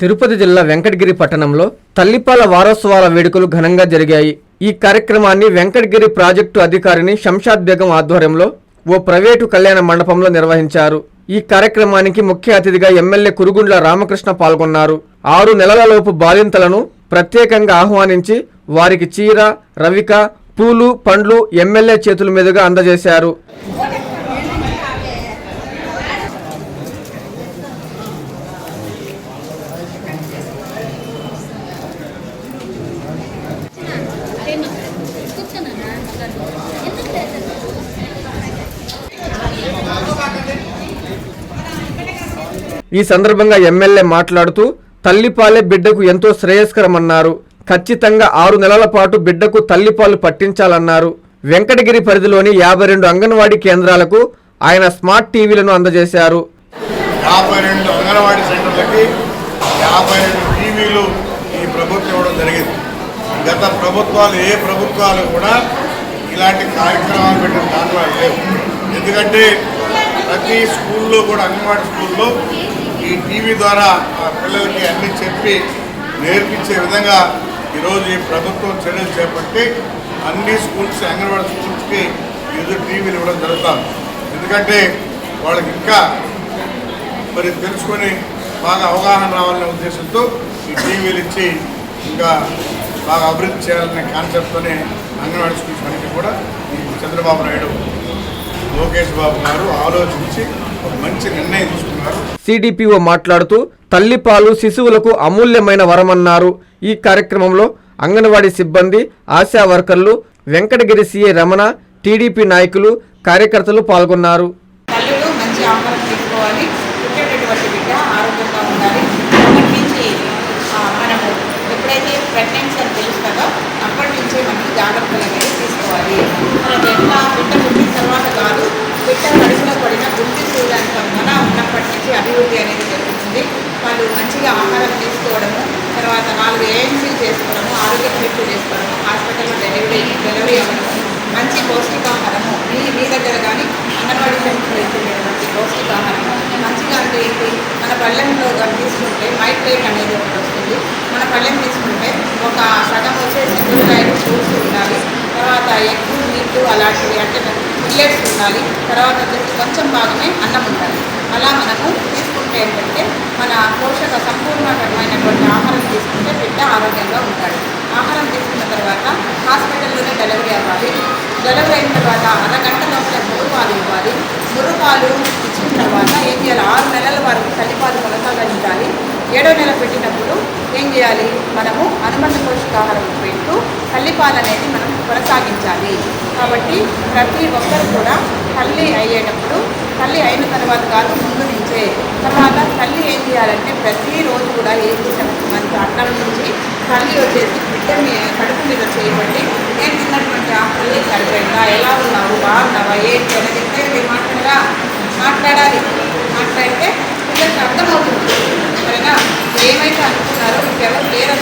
తిరుపతి జిల్లా వెంకటగిరి పట్టణంలో తల్లిపాల వారోత్సవాల వేడుకలు ఘనంగా జరిగాయి. ఈ కార్యక్రమాన్ని వెంకటగిరి ప్రాజెక్టు అధికారిని శంషాద్ బేగం ఆధ్వర్యంలో ఓ ప్రైవేటు కళ్యాణ మండపంలో నిర్వహించారు. ఈ కార్యక్రమానికి ముఖ్య అతిథిగా ఎమ్మెల్యే కురుగుండ్ల రామకృష్ణ పాల్గొన్నారు. ఆరు నెలలలోపు బాలింతలను ప్రత్యేకంగా ఆహ్వానించి వారికి చీర రవిక పూలు పండ్లు ఎమ్మెల్యే చేతుల మీదుగా అందజేశారు. ఈ సందర్భంగా ఎమ్మెల్యే మాట్లాడుతూ తల్లిపాలే బిడ్డకు ఎంతో శ్రేయస్కరమన్నారు. ఖచ్చితంగా ఆరు నెలల పాటు బిడ్డకు తల్లిపాలు పట్టించాలన్నారు. వెంకటగిరి పరిధిలోని యాభై రెండు అంగన్వాడీ కేంద్రాలకు ఆయన స్మార్ట్ టీవీలను అందజేశారు. యాభై రెండు అంగన్వాడీ సెంటర్లకి యాభై రెండు టీవీలు ఈ ప్రభుత్వం ఇవ్వడం జరిగింది. గత ప్రభుత్వాలు ఏ ప్రభుత్వాలు కూడా ఇలాంటి కార్యక్రమాలు పెట్టిన దాంట్లో లేవు. ఎందుకంటే ప్రతి స్కూల్లో కూడా అంగన్వాడీ స్కూల్లో ఈ టీవీ ద్వారా ఆ పిల్లలకి అన్ని చెప్పి నేర్పించే విధంగా ఈరోజు ఈ ప్రభుత్వం చర్యలు చేపట్టి అన్ని స్కూల్స్ అంగన్వాడీ స్కూల్స్కి ఈరోజు టీవీలు ఇవ్వడం జరుగుతుంది. ఎందుకంటే వాళ్ళకి ఇంకా మరి తెలుసుకొని బాగా అవగాహన రావాలనే ఉద్దేశంతో ఈ టీవీలు ఇచ్చి ఇంకా బాగా అభివృద్ధి చేయాలనే కాన్సెప్ట్తోనే అంగన్వాడీ స్కూల్స్ అన్నిటి కూడా ఈ చంద్రబాబు నాయుడు లోకేష్ బాబు గారు ఆలోచించి మంచి నిర్ణయం తీసుకున్నారు. సిడిపిఓ మాట్లాడుతూ తల్లిపాలు శిశువులకు అమూల్యమైన వరమన్నారు. ఈ కార్యక్రమంలో అంగన్వాడీ సిబ్బంది ఆశా వర్కర్లు వెంకటగిరి సిఐ రమణ టీడీపీ నాయకులు కార్యకర్తలు పాల్గొన్నారు. ఎప్పుడైతే ప్రెగ్నెన్సీ అని తెలుస్తుందో అప్పటి నుంచి మనకి జాగ్రత్తలు అనేది తీసుకోవాలి మనకి ఎట్లా బిడ్డ పుట్టిన తర్వాత కాదు బిడ్డ కడుపులో పడిన గుండె సూర్యానికి మన ఉన్నప్పటి నుంచి అభివృద్ధి అనేది జరుగుతుంది వాళ్ళు మంచిగా ఆహారం తీసుకోవడము తర్వాత నాలుగు ఏఎన్సీలు చేసుకోవడము ఆరోగ్య పరీక్షలు చేసుకోవడము హాస్పిటల్లో డెలివరీ డెలివరీ అవ్వడము మంచి పౌష్టికాహారము మీ మీ దగ్గర కానీ అంగన్వాడీ సెంటర్లో ఇచ్చేటటువంటి పౌష్టికాహారము మంచిగా అంటే ఏంటి? మన పళ్ళెంలో కానీ తీసుకుంటే మైట్ రేట్ అనేది ఒకటి వస్తుంది. మన పళ్ళెం తీసుకుంటే ఒక సగం వచ్చేసి కూరగాయలు ఫ్రూట్స్ ఉండాలి. తర్వాత ఎగ్గు నీళ్ళు అలాంటివి అంటే మిల్లెట్స్ ఉండాలి. తర్వాత వచ్చేసి కొంచెం భాగమే అన్నం ఉండాలి. అలా మనము తీసుకుంటే ఏంటంటే మన పోషక సంపూర్ణకరమైనటువంటి ఆహారం తీసుకుంటే బిడ్డ ఆరోగ్యంగా ఉంటాడు. ఆహారం తీసుకున్న తర్వాత హాస్పిటల్లోనే డెలివరీ అవ్వాలి. డెలివరీ అయిన తర్వాత అరగంట లోపల మురుపాలు ఇవ్వాలి. మురుపాలు ఇచ్చిన తర్వాత ఏం చేయాలి? ఆరు నెలల వరకు తల్లిపాలు కొనసాగించాలి. ఏడో నెల పెట్టినప్పుడు ఏం చేయాలి? మనము అనుబంధ పోషకాహారం పెట్టు తల్లిపాలు అనేది మనం కొనసాగించాలి. కాబట్టి ప్రతి ఒక్కరు కూడా తల్లి అయ్యేటప్పుడు తల్లి అయిన తర్వాత కాదు ముందు నుంచే. తర్వాత తల్లి ఏం చేయాలంటే ప్రతిరోజు కూడా ఏం చేసాము మనకి అన్నం నుంచి తల్లి వచ్చేసి బిడ్డ కడుపు మీద చేయబట్టి నేను తిన్నటువంటి ఆ తల్లి సరిపోయిందా ఎలా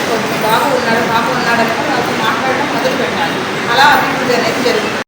ఎవరు లేరనుకోవచ్చు బాబు ఉన్నాడు బాబు ఉన్నాడు అని వాళ్ళతో మాట్లాడడం మొదలు పెట్టాలి అలా అభివృద్ధి అనేది జరుగుతుంది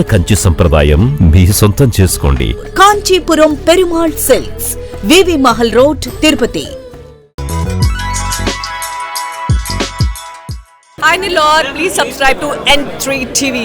కంచి సంప్రదాయం మీ సొంతం చేసుకోండి. Kanchipuram Perumal silks VV Mahal road Tirupati. Hi Nilor, please subscribe to N3 TV.